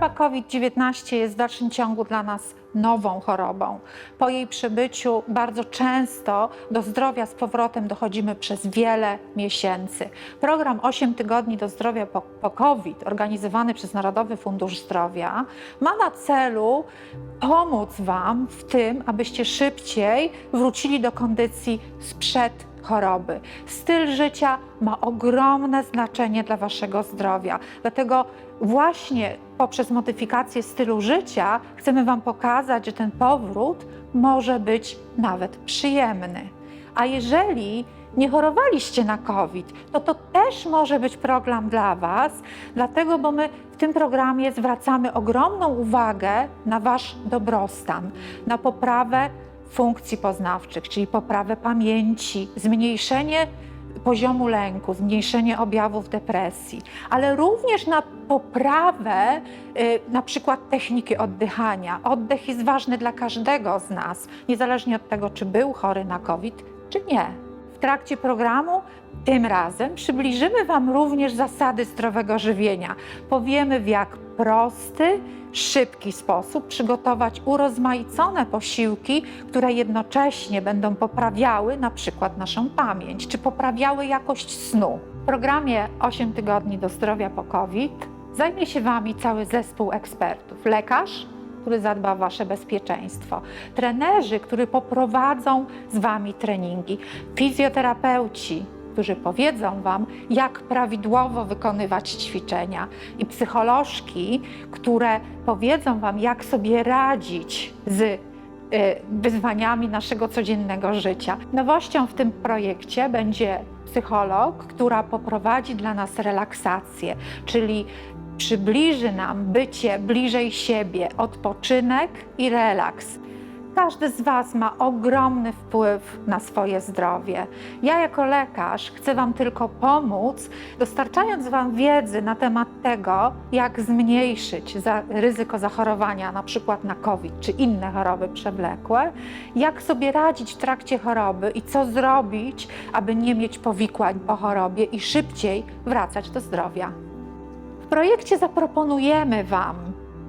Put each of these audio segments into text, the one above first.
Choroba COVID-19 jest w dalszym ciągu dla nas nową chorobą. Po jej przybyciu bardzo często do zdrowia z powrotem dochodzimy przez wiele miesięcy. Program 8 tygodni do zdrowia po, po COVID, organizowany przez Narodowy Fundusz Zdrowia, ma na celu pomóc Wam w tym, abyście szybciej wrócili do kondycji sprzed choroby. Styl życia ma ogromne znaczenie dla Waszego zdrowia. Dlatego właśnie poprzez modyfikację stylu życia chcemy Wam pokazać, że ten powrót może być nawet przyjemny. A jeżeli nie chorowaliście na COVID, to to też może być program dla Was, dlatego, bo my w tym programie zwracamy ogromną uwagę na Wasz dobrostan, na poprawę funkcji poznawczych, czyli poprawę pamięci, zmniejszenie poziomu lęku, zmniejszenie objawów depresji, ale również na poprawę y, na przykład techniki oddychania. Oddech jest ważny dla każdego z nas, niezależnie od tego, czy był chory na COVID, czy nie. W trakcie programu tym razem przybliżymy Wam również zasady zdrowego żywienia. Powiemy, w jak prosty, szybki sposób przygotować urozmaicone posiłki, które jednocześnie będą poprawiały na przykład naszą pamięć, czy poprawiały jakość snu. W programie 8 tygodni do zdrowia po COVID zajmie się Wami cały zespół ekspertów. Lekarz, który zadba o Wasze bezpieczeństwo, trenerzy, którzy poprowadzą z Wami treningi, fizjoterapeuci, którzy powiedzą Wam, jak prawidłowo wykonywać ćwiczenia, i psycholożki, które powiedzą Wam, jak sobie radzić z y, wyzwaniami naszego codziennego życia. Nowością w tym projekcie będzie psycholog, która poprowadzi dla nas relaksację, czyli przybliży nam bycie bliżej siebie, odpoczynek i relaks. Każdy z Was ma ogromny wpływ na swoje zdrowie. Ja, jako lekarz, chcę Wam tylko pomóc, dostarczając Wam wiedzy na temat tego, jak zmniejszyć ryzyko zachorowania, na przykład na COVID czy inne choroby przewlekłe, jak sobie radzić w trakcie choroby i co zrobić, aby nie mieć powikłań po chorobie i szybciej wracać do zdrowia. W projekcie zaproponujemy Wam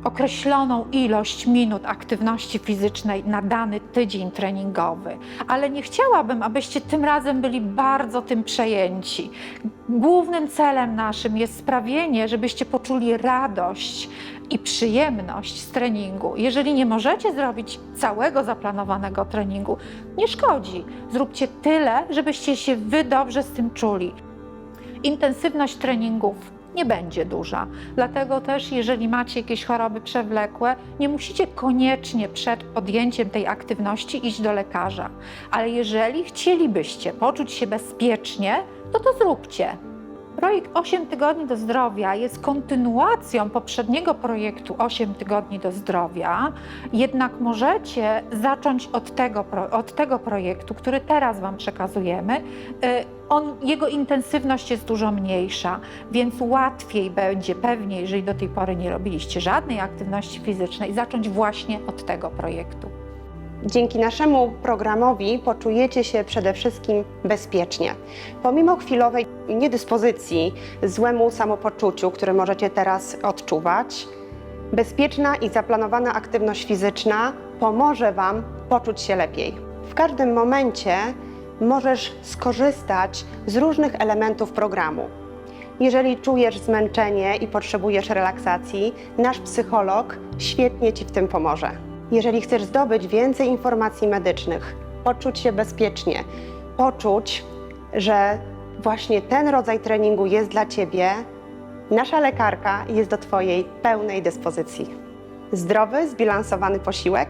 określoną ilość minut aktywności fizycznej na dany tydzień treningowy, ale nie chciałabym, abyście tym razem byli bardzo tym przejęci. Głównym celem naszym jest sprawienie, żebyście poczuli radość i przyjemność z treningu. Jeżeli nie możecie zrobić całego zaplanowanego treningu, nie szkodzi. Zróbcie tyle, żebyście się wy dobrze z tym czuli. Intensywność treningów nie będzie duża. Dlatego też, jeżeli macie jakieś choroby przewlekłe, nie musicie koniecznie przed podjęciem tej aktywności iść do lekarza. Ale jeżeli chcielibyście poczuć się bezpiecznie, to to zróbcie. Projekt 8 tygodni do zdrowia jest kontynuacją poprzedniego projektu 8 tygodni do zdrowia, jednak możecie zacząć od tego, od tego projektu, który teraz Wam przekazujemy. Y, On, jego intensywność jest dużo mniejsza, więc łatwiej będzie pewnie, jeżeli do tej pory nie robiliście żadnej aktywności fizycznej, zacząć właśnie od tego projektu. Dzięki naszemu programowi poczujecie się przede wszystkim bezpiecznie. Pomimo chwilowej niedyspozycji, złemu samopoczuciu, które możecie teraz odczuwać, bezpieczna i zaplanowana aktywność fizyczna pomoże Wam poczuć się lepiej. W każdym momencie możesz skorzystać z różnych elementów programu. Jeżeli czujesz zmęczenie i potrzebujesz relaksacji, nasz psycholog świetnie Ci w tym pomoże. Jeżeli chcesz zdobyć więcej informacji medycznych, poczuć się bezpiecznie, poczuć, że właśnie ten rodzaj treningu jest dla Ciebie, nasza lekarka jest do Twojej pełnej dyspozycji. Zdrowy, zbilansowany posiłek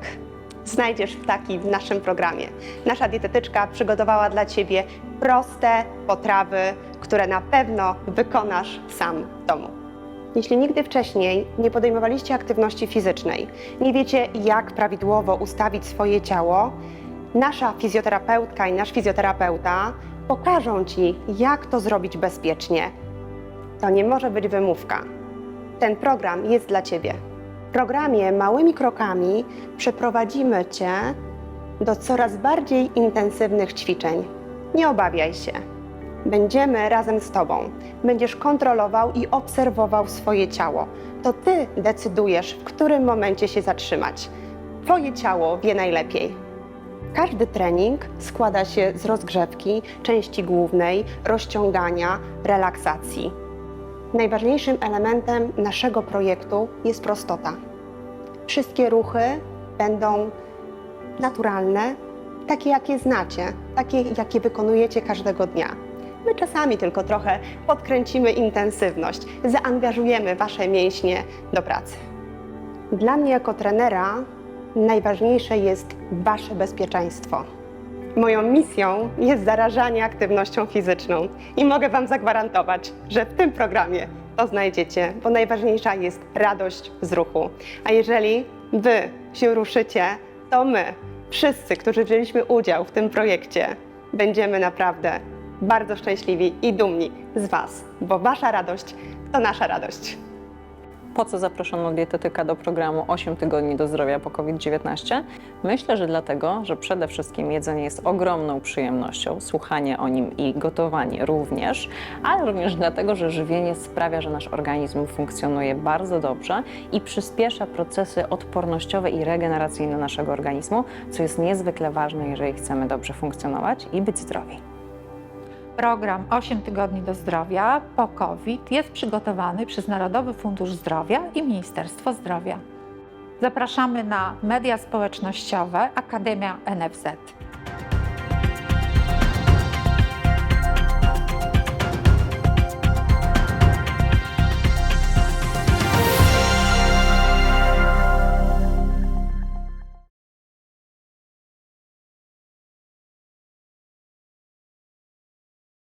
znajdziesz taki w naszym programie. Nasza dietetyczka przygotowała dla Ciebie proste potrawy, które na pewno wykonasz sam w domu. Jeśli nigdy wcześniej nie podejmowaliście aktywności fizycznej, nie wiecie jak prawidłowo ustawić swoje ciało, nasza fizjoterapeutka i nasz fizjoterapeuta pokażą Ci, jak to zrobić bezpiecznie. To nie może być wymówka. Ten program jest dla Ciebie. W programie małymi krokami przeprowadzimy Cię do coraz bardziej intensywnych ćwiczeń. Nie obawiaj się. Będziemy razem z Tobą. Będziesz kontrolował i obserwował swoje ciało. To Ty decydujesz, w którym momencie się zatrzymać. Twoje ciało wie najlepiej. Każdy trening składa się z rozgrzewki, części głównej, rozciągania, relaksacji. Najważniejszym elementem naszego projektu jest prostota. Wszystkie ruchy będą naturalne, takie jakie znacie, takie jakie wykonujecie każdego dnia. My czasami tylko trochę podkręcimy intensywność, zaangażujemy Wasze mięśnie do pracy. Dla mnie jako trenera najważniejsze jest Wasze bezpieczeństwo. Moją misją jest zarażanie aktywnością fizyczną i mogę Wam zagwarantować, że w tym programie to znajdziecie, bo najważniejsza jest radość z ruchu. A jeżeli Wy się ruszycie, to my, wszyscy, którzy wzięliśmy udział w tym projekcie, będziemy naprawdę bardzo szczęśliwi i dumni z Was, bo Wasza radość to nasza radość. Po co zaproszono dietetyka do programu 8 tygodni do zdrowia po COVID-19? Myślę, że dlatego, że przede wszystkim jedzenie jest ogromną przyjemnością, słuchanie o nim i gotowanie również, ale również dlatego, że żywienie sprawia, że nasz organizm funkcjonuje bardzo dobrze i przyspiesza procesy odpornościowe i regeneracyjne naszego organizmu, co jest niezwykle ważne, jeżeli chcemy dobrze funkcjonować i być zdrowi. Program 8 tygodni do zdrowia po COVID jest przygotowany przez Narodowy Fundusz Zdrowia i Ministerstwo Zdrowia. Zapraszamy na media społecznościowe Akademia NFZ.